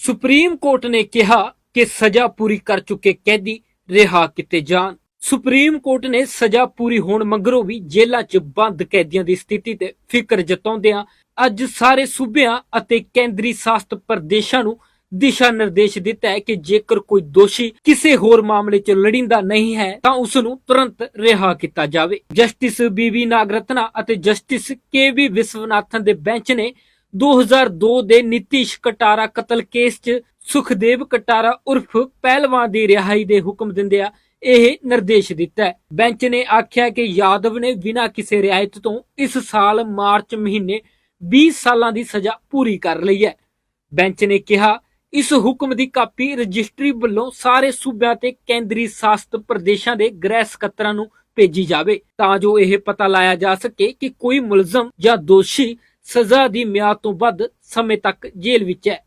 Supreme court ਨੇ ਕਿਹਾ ਕਿ ਸਜ਼ਾ ਪੂਰੀ ਕਰ ਚੁੱਕੇ ਕੈਦੀ ਰਿਹਾ ਕੀਤੇ ਜਾਣ। ਸੁਪਰੀਮ ਕੋਰਟ ਨੇ ਸਜ਼ਾ ਪੂਰੀ ਹੋਣ ਮਗਰੋਂ ਵੀ ਜੇਲ੍ਹਾਂ 'ਚ ਬੰਦ ਕੈਦੀਆਂ ਦੀ ਸਥਿਤੀ ਤੇ ਫਿਕਰ ਜਤਾਉਂਦਿਆਂ ਅੱਜ ਸਾਰੇ ਸੂਬਿਆਂ ਅਤੇ ਕੇਂਦਰੀ ਸ਼ਾਸਤ ਪ੍ਰਦੇਸ਼ਾਂ ਨੂੰ ਦਿਸ਼ਾ ਨਿਰਦੇਸ਼ ਦਿੱਤਾ ਹੈ ਕਿ ਜੇਕਰ ਕੋਈ ਦੋਸ਼ੀ ਕਿਸੇ ਹੋਰ ਮਾਮਲੇ 'ਚ ਲੜਿੰਦਾ ਨਹੀਂ ਹੈ ਤਾਂ ਉਸ ਨੂੰ ਤੁਰੰਤ ਰਿਹਾ ਕੀਤਾ ਜਾਵੇ। ਜਸਟਿਸ ਬੀਵੀ ਨਾਗਰਤਨਾ ਅਤੇ ਜਸਟਿਸ ਕੇਵੀ ਵਿਸ਼ਵਨਾਥਨ ਦੇ ਬੈਂਚ ਨੇ 2002 ਦੇ ਨਿਤੀਸ਼ ਕਟਾਰਾ ਕਤਲ ਕੇਸ 'ਚ ਸੁਖਦੇਵ ਕਟਾਰਾ ਉਰਫ ਪਹਿਲਵਾਨ ਦੀ ਰਿਹਾਈ ਦੇ ਹੁਕਮ ਦਿੰਦਿਆਂ ਇਹ ਨਿਰਦੇਸ਼ ਦਿੱਤਾ ਬੈਂਚ ਨੇ ਆਖਿਆ ਕਿ ਯਾਦਵ ਨੇ ਬਿਨਾਂ ਕਿਸੇ ਰਿਆਇਤ ਤੋਂ ਇਸ ਸਾਲ ਮਾਰਚ ਮਹੀਨੇ 20 ਸਾਲਾਂ ਦੀ ਸਜ਼ਾ ਪੂਰੀ ਕਰ ਲਈ ਹੈ। ਬੈਂਚ ਨੇ ਕਿਹਾ, ਇਸ ਹੁਕਮ ਦੀ ਕਾਪੀ ਰਜਿਸਟਰੀ ਵੱਲੋਂ ਸਾਰੇ ਸੂਬਿਆਂ ਤੇ ਕੇਂਦਰੀ ਸ਼ਾਸਤ ਪ੍ਰਦੇਸ਼ਾਂ ਦੇ ਗ੍ਰਹਿ ਸਕੱਤਰਾਂ ਨੂੰ ਭੇਜੀ ਜਾਵੇ, ਤਾਂ ਜੋ ਇਹ ਪਤਾ ਲਾਇਆ ਜਾ ਸਕੇ ਕਿ ਕੋਈ ਮੁਲਜ਼ਮ ਜਾਂ ਦੋਸ਼ੀ ਸਜ਼ਾ ਦੀ ਮਿਆਦ ਤੋਂ ਵੱਧ ਸਮੇਂ ਤੱਕ ਜੇਲ੍ਹ ਵਿੱਚ ਹੈ।